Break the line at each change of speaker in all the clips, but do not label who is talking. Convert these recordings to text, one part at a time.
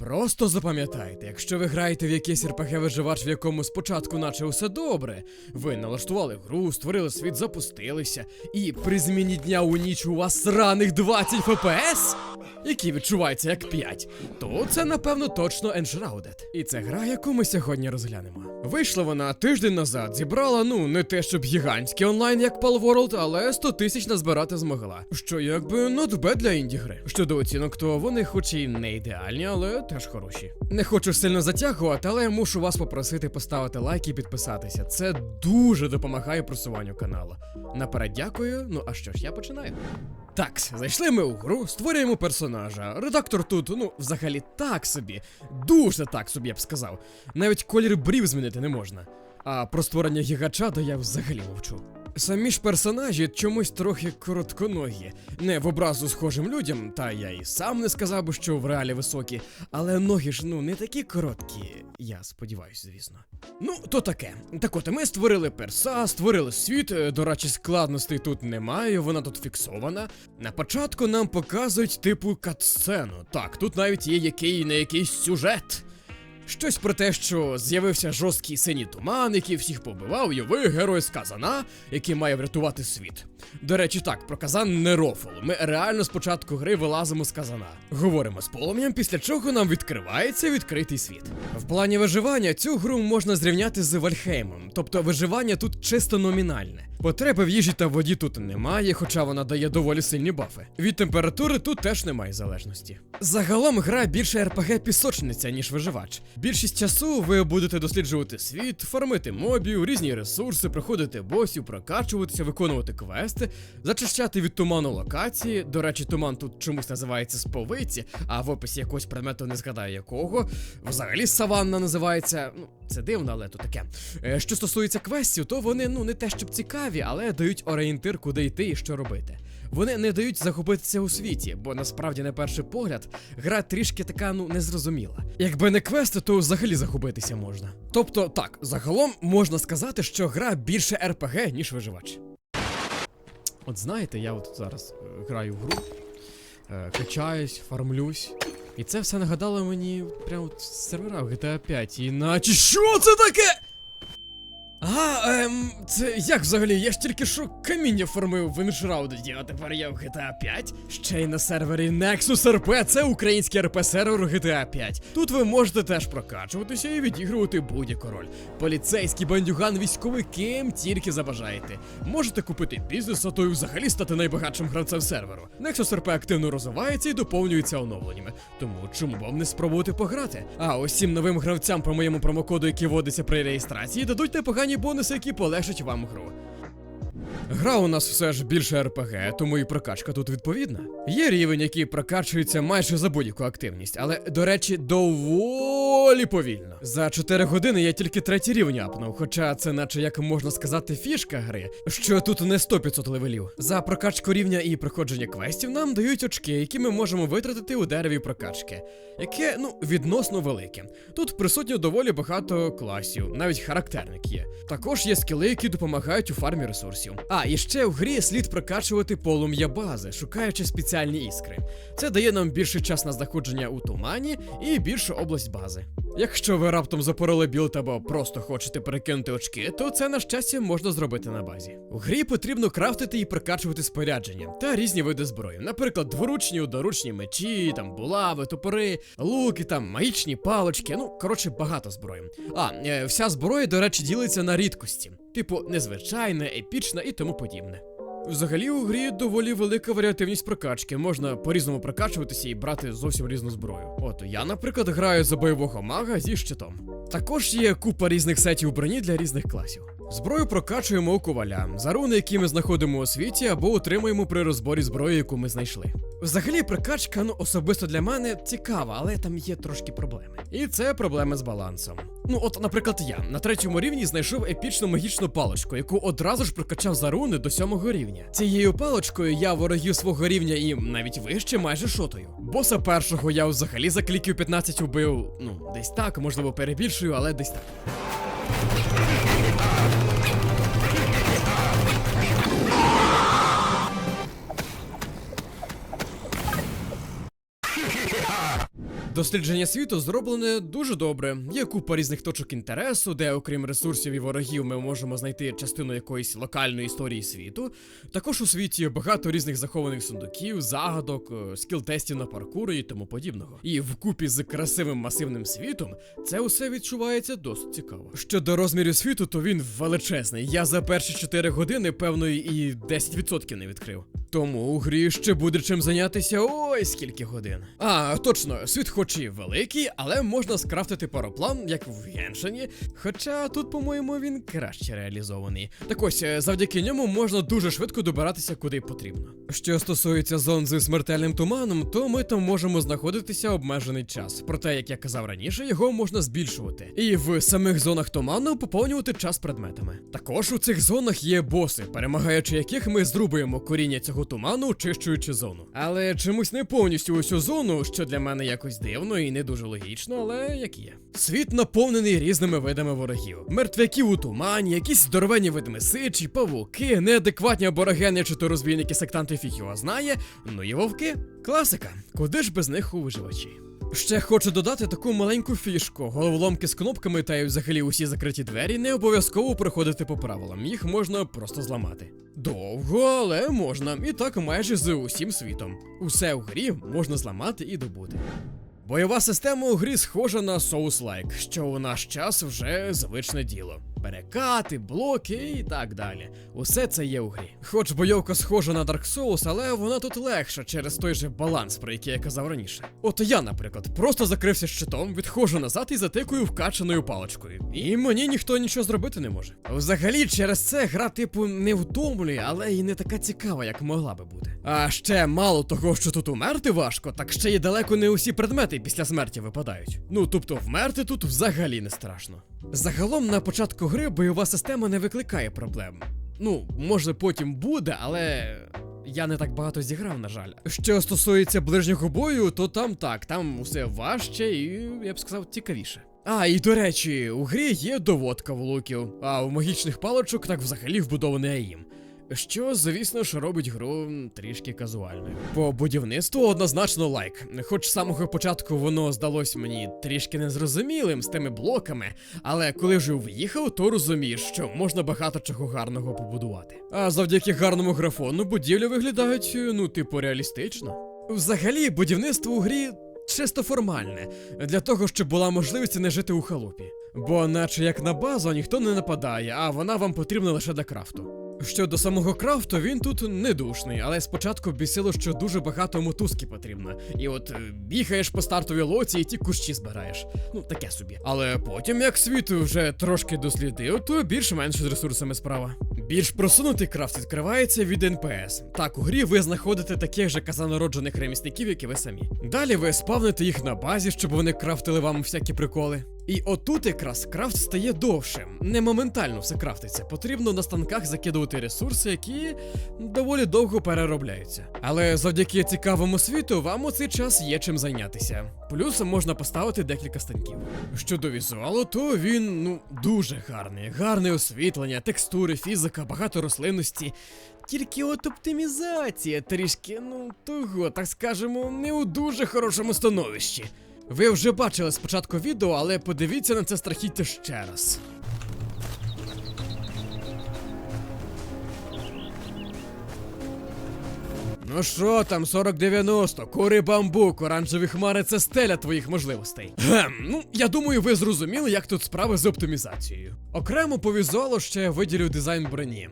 Просто запам'ятайте, якщо ви граєте в якийсь РПГ виживач, в якому спочатку наче усе добре, ви налаштували гру, створили світ, запустилися, і при зміні дня у ніч у вас сраних 20 ФПС, які відчуваються як 5, то це напевно точно Enshrouded. І це гра, яку ми сьогодні розглянемо. Вийшла вона тиждень назад, зібрала, ну, не те щоб гігантський онлайн, як Palworld, але 100 тисяч назбирати змогла. Що якби bad для інді гри. Щодо оцінок, то вони хоч і не ідеальні, але теж хороші. Не хочу сильно затягувати, але я мушу вас попросити поставити лайк і підписатися. Це дуже допомагає просуванню каналу. Наперед дякую. Ну а що ж, я починаю. Так, зайшли ми у гру, створюємо персонажа. Редактор тут, ну, взагалі так собі. Дуже так собі я б сказав. Навіть колір брів змінити не можна. А про створення гігача, то я взагалі мовчу. Самі ж персонажі чомусь трохи коротконогі, не в образу схожим людям, та я і сам не сказав би, що в реалі високі, але ноги ж ну не такі короткі, я сподіваюся, звісно. Ну, то таке. Так от, ми створили перса, створили світ, е, до речі, складностей тут немає, вона тут фіксована. На початку нам показують типу катсцену. Так, тут навіть є який не якийсь сюжет. Щось про те, що з'явився жорсткий синій туман, який всіх побивав, і ви герой з Казана, який має врятувати світ. До речі, так, про Казан не рофл. Ми реально з початку гри вилазимо з Казана. Говоримо з полум'ям, після чого нам відкривається відкритий світ. В плані виживання цю гру можна зрівняти з Вальхеймом, тобто виживання тут чисто номінальне. Потреби в їжі та воді тут немає, хоча вона дає доволі сильні бафи. Від температури тут теж немає залежності. Загалом гра більше РПГ пісочниця, ніж виживач. Більшість часу ви будете досліджувати світ, фармити мобів, різні ресурси, проходити босів, прокачуватися, виконувати квести, зачищати від туману локації. До речі, туман тут чомусь називається сповиці, а в описі якогось предмету не згадаю якого. Взагалі саванна називається. Ну, це дивно, але то таке. Е, Що стосується квестів, то вони ну не те щоб цікаві, але дають орієнтир, куди йти і що робити. Вони не дають захопитися у світі, бо насправді на перший погляд гра трішки така ну незрозуміла. Якби не квести, то взагалі захопитися можна. Тобто, так, загалом можна сказати, що гра більше РПГ, ніж виживач. От знаєте, я от зараз е, граю в гру, е, качаюсь, фармлюсь. І це все нагадало мені прямо в GTA 5. Іначе що це таке? А, ем, це як взагалі? Я ж тільки що каміння формив в Enshrouded, а тепер я в GTA 5. Ще й на сервері Nexus RP, це український RP сервер GTA 5. Тут ви можете теж прокачуватися і відігрувати будь-яку роль. Поліцейський бандюган, військовий, ким тільки забажаєте. Можете купити бізнес, а то й взагалі стати найбагатшим гравцем серверу. Nexus RP активно розвивається і доповнюється оновленнями. Тому чому вам не спробувати пограти? А усім новим гравцям по моєму промокоду, який вводиться при реєстрації, дадуть непогані бонуси, які полегшать вам гру. Гра у нас все ж більше РПГ, тому і прокачка тут відповідна. Є рівень, який прокачується майже за будь-яку активність, але, до речі, доволі повільно. За 4 години я тільки третій рівень апнув, хоча це, наче як можна сказати, фішка гри, що тут не 100-500 левелів. За прокачку рівня і проходження квестів нам дають очки, які ми можемо витратити у дереві прокачки, яке, ну, відносно велике. Тут присутньо доволі багато класів, навіть характерник є. Також є скіли, які допомагають у фармі ресурсів. А, і ще в грі слід прокачувати полум'я бази, шукаючи спеціальні іскри. Це дає нам більший час на знаходження у тумані і більшу область бази. Якщо ви раптом запороли білд або просто хочете перекинути очки, то це на щастя можна зробити на базі. У грі потрібно крафтити і прокачувати спорядження та різні види зброї, наприклад, дворучні, одноручні мечі, там булави, топори, луки, там магічні палочки. Ну коротше, багато зброї. А е, вся зброя, до речі, ділиться на рідкості, типу незвичайна, епічна і тому подібне. Взагалі у грі доволі велика варіативність прокачки. Можна по-різному прокачуватися і брати зовсім різну зброю. От я, наприклад, граю за бойового мага зі щитом. Також є купа різних сетів броні для різних класів. Зброю прокачуємо у коваля, за руни, які ми знаходимо у світі, або отримуємо при розборі зброї, яку ми знайшли. Взагалі, прокачка, ну особисто для мене цікава, але там є трошки проблеми. І це проблеми з балансом. Ну, от, наприклад, я на третьому рівні знайшов епічну магічну паличку, яку одразу ж прокачав за руни до сьомого рівня. Цією паличкою я ворогів свого рівня і навіть вище майже шотою. Боса першого я взагалі за кліків 15 убив. Ну, десь так, можливо, перебільшую, але десь так. Дослідження світу зроблене дуже добре. Є купа різних точок інтересу, де, окрім ресурсів і ворогів, ми можемо знайти частину якоїсь локальної історії світу. Також у світі багато різних захованих сундуків, загадок, е, скіл-тестів на паркури і тому подібного. І вкупі з красивим масивним світом це усе відчувається досить цікаво. Щодо розмірів світу, то він величезний. Я за перші 4 години, певно, і 10% не відкрив. Тому у грі ще буде чим зайнятися ой скільки годин. А, точно, світ хоч і великий, але можна скрафтити пароплан, як в Геншині. Хоча тут, по-моєму, він краще реалізований. Так ось, е, завдяки ньому можна дуже швидко добиратися куди потрібно. Що стосується зон зі смертельним туманом, то ми там можемо знаходитися обмежений час. Проте, як я казав раніше, його можна збільшувати. І в самих зонах туману поповнювати час предметами. Також у цих зонах є боси, перемагаючи яких ми зрубуємо коріння цього туману, очищуючи зону. Але чомусь не повністю усю зону, що для мене якось дивно і не дуже логічно, але як є. Світ наповнений різними видами ворогів: мертвяків у тумані, якісь здоровенні види сичі, павуки, неадекватні аборигени чи то розбійники сектанти фіг знає. Ну і вовки. Класика. Куди ж без них у виживачі? Ще хочу додати таку маленьку фішку. Головоломки з кнопками та й взагалі усі закриті двері не обов'язково проходити по правилам. Їх можна просто зламати. Довго, але можна. І так майже з усім світом. Усе в грі можна зламати і добути. Бойова система у грі схожа на Souls-like, що у наш час вже звичне діло. Перекати, блоки і так далі. Усе це є у грі. Хоч бойовка схожа на Dark Souls, але вона тут легша через той же баланс, про який я казав раніше. От я, наприклад, просто закрився щитом, відходжу назад і затикую вкачаною паличкою. І мені ніхто нічого зробити не може. Взагалі, через це гра, типу, не втомлює, але і не така цікава, як могла би бути. А ще мало того, що тут умерти важко, так ще й далеко не усі предмети після смерті випадають. Ну тобто, вмерти тут взагалі не страшно. Загалом на початку гри бойова система не викликає проблем. Ну, може потім буде, але. Я не так багато зіграв, на жаль. Що стосується ближнього бою, то там так, там усе важче і, я б сказав, цікавіше. А, і до речі, у грі є доводка влуків, а у магічних паличок так взагалі вбудований аїм. Що, звісно ж, робить гру трішки казуальною. По будівництву однозначно лайк. Хоч з самого початку воно здалось мені трішки незрозумілим з тими блоками, але коли вже в'їхав, то розумієш, що можна багато чого гарного побудувати. А завдяки гарному графону будівлі виглядають, ну, типу, реалістично. Взагалі, будівництво у грі чисто формальне, для того, щоб була можливість не жити у халупі. Бо, наче як на базу, ніхто не нападає, а вона вам потрібна лише для крафту. Щодо самого крафту, він тут не душний, але спочатку бісило, що дуже багато мотузки потрібно. І от е, бігаєш по стартовій лоці і ті кущі збираєш. Ну, таке собі. Але потім, як світ вже трошки дослідив, то більш-менш з ресурсами справа. Більш просунутий крафт відкривається від НПС. Так, у грі ви знаходите таких же казанароджених ремісників, як і ви самі. Далі ви спавните їх на базі, щоб вони крафтили вам всякі приколи. І отут якраз крафт стає довшим. Не моментально все крафтиться. Потрібно на станках закидувати ресурси, які доволі довго переробляються. Але завдяки цікавому світу вам у цей час є чим зайнятися. Плюс можна поставити декілька станків. Щодо візуалу, то він ну дуже гарний. Гарне освітлення, текстури, фізика, багато рослинності. Тільки от оптимізація трішки, ну того, так скажемо, не у дуже хорошому становищі. Ви вже бачили спочатку відео, але подивіться на це страхіття ще раз. Ну що там, 4090, кури бамбук, оранжеві хмари це стеля твоїх можливостей. Гем, ну я думаю, ви зрозуміли, як тут справи з оптимізацією. Окремо по візуалу ще виділю дизайн броні.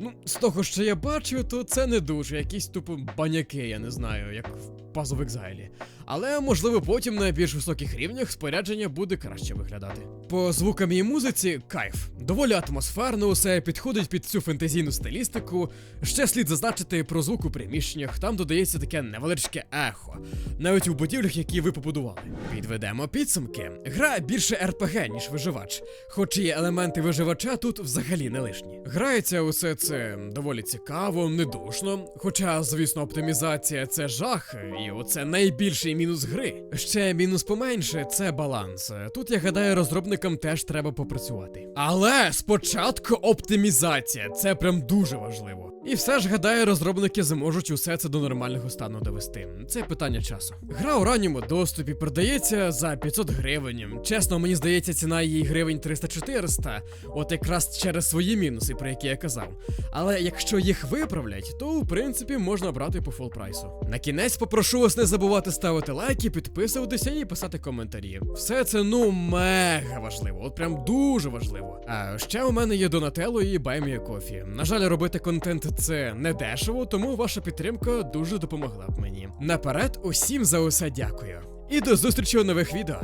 Ну, з того, що я бачу, то це не дуже, якісь тупо баняки, я не знаю, як в of Exile. Але можливо потім на більш високих рівнях спорядження буде краще виглядати. По звукам і музиці кайф. Доволі атмосферно, усе підходить під цю фентезійну стилістику. Ще слід зазначити про звук у приміщеннях, там додається таке невеличке ехо, навіть у будівлях, які ви побудували. Підведемо підсумки. Гра більше РПГ, ніж виживач. Хоч і елементи виживача тут взагалі не лишні. Грається усе це доволі цікаво, недушно. Хоча, звісно, оптимізація це жах, і оце найбільший мінус гри. Ще мінус поменше це баланс. Тут я гадаю, розробникам теж треба попрацювати. Але спочатку оптимізація, це прям дуже важливо. І все ж гадаю, розробники зможуть усе це до нормального стану довести. Це питання часу. Гра у ранньому доступі продається за 500 гривень. Чесно, мені здається, ціна її гривень 300-400, от якраз через свої мінуси, про які я казав. Але якщо їх виправлять, то в принципі можна брати по фул прайсу. На кінець попрошу вас не забувати ставити лайки, підписуватися і писати коментарі. Все це ну мега важливо, от прям дуже важливо. А ще у мене є Донателло і Баймія Кофі. На жаль, робити контент це не дешево, тому ваша підтримка дуже допомогла б мені. Наперед, усім за усе дякую. І до зустрічі у нових відео.